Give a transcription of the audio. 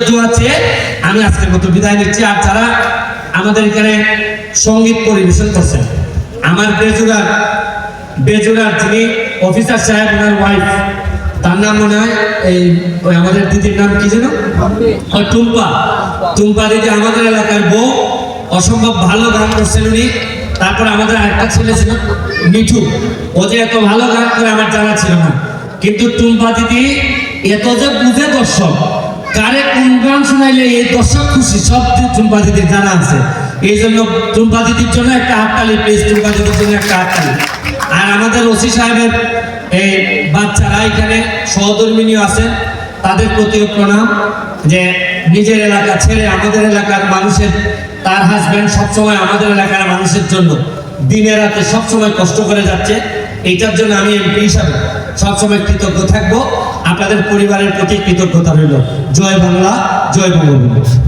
আছে। আমি আজকের মতো বিদায় নিচ্ছি। আর যারা আমাদের এখানে সংগীত পরিবেশন করছেন আমার বেজুরার বেজুরার যিনি অফিসার সাহেব ওনার ওয়াইফ তার নাম মনে হয় এই ওই আমাদের দিদির নাম কি যেন? টুম্পা। টুম্পা দিদি আমাদের এলাকার বউ অসম্ভব ভালো গান করছেন উনি। তারপর আমাদের আরেকটা ছেলে ছিল মিঠু। ও যে এত ভালো গান করে আমার জানা ছিল না। কিন্তু টুম্পা দিদি এত যে বুঝে দর্শক কারে কোন গান শোনাইলে এই দর্শক খুশি? সব টুম্পা দিদির জানা আছে। এই জন্য টুম্পা দিদির জন্য একটা হাততালি, প্লিজ টুম্পা দিদির জন্য একটা হাততালি। আর আমাদের ওসি সাহেবের এই বাচ্চারা এখানে সহধর্মিনীয় আছেন তাদের প্রতিও প্রণাম যে নিজের এলাকা ছেড়ে আমাদের এলাকার মানুষের, তার হাজব্যান্ড সবসময় আমাদের এলাকার মানুষের জন্য দিনে রাতে সবসময় কষ্ট করে যাচ্ছে। এইটার জন্য আমি এমপি হিসাবে সবসময় কৃতজ্ঞ থাকব। আপনাদের পরিবারের প্রতি কৃতজ্ঞতা রইল। জয় বাংলা জয় বঙ্গবন্ধু।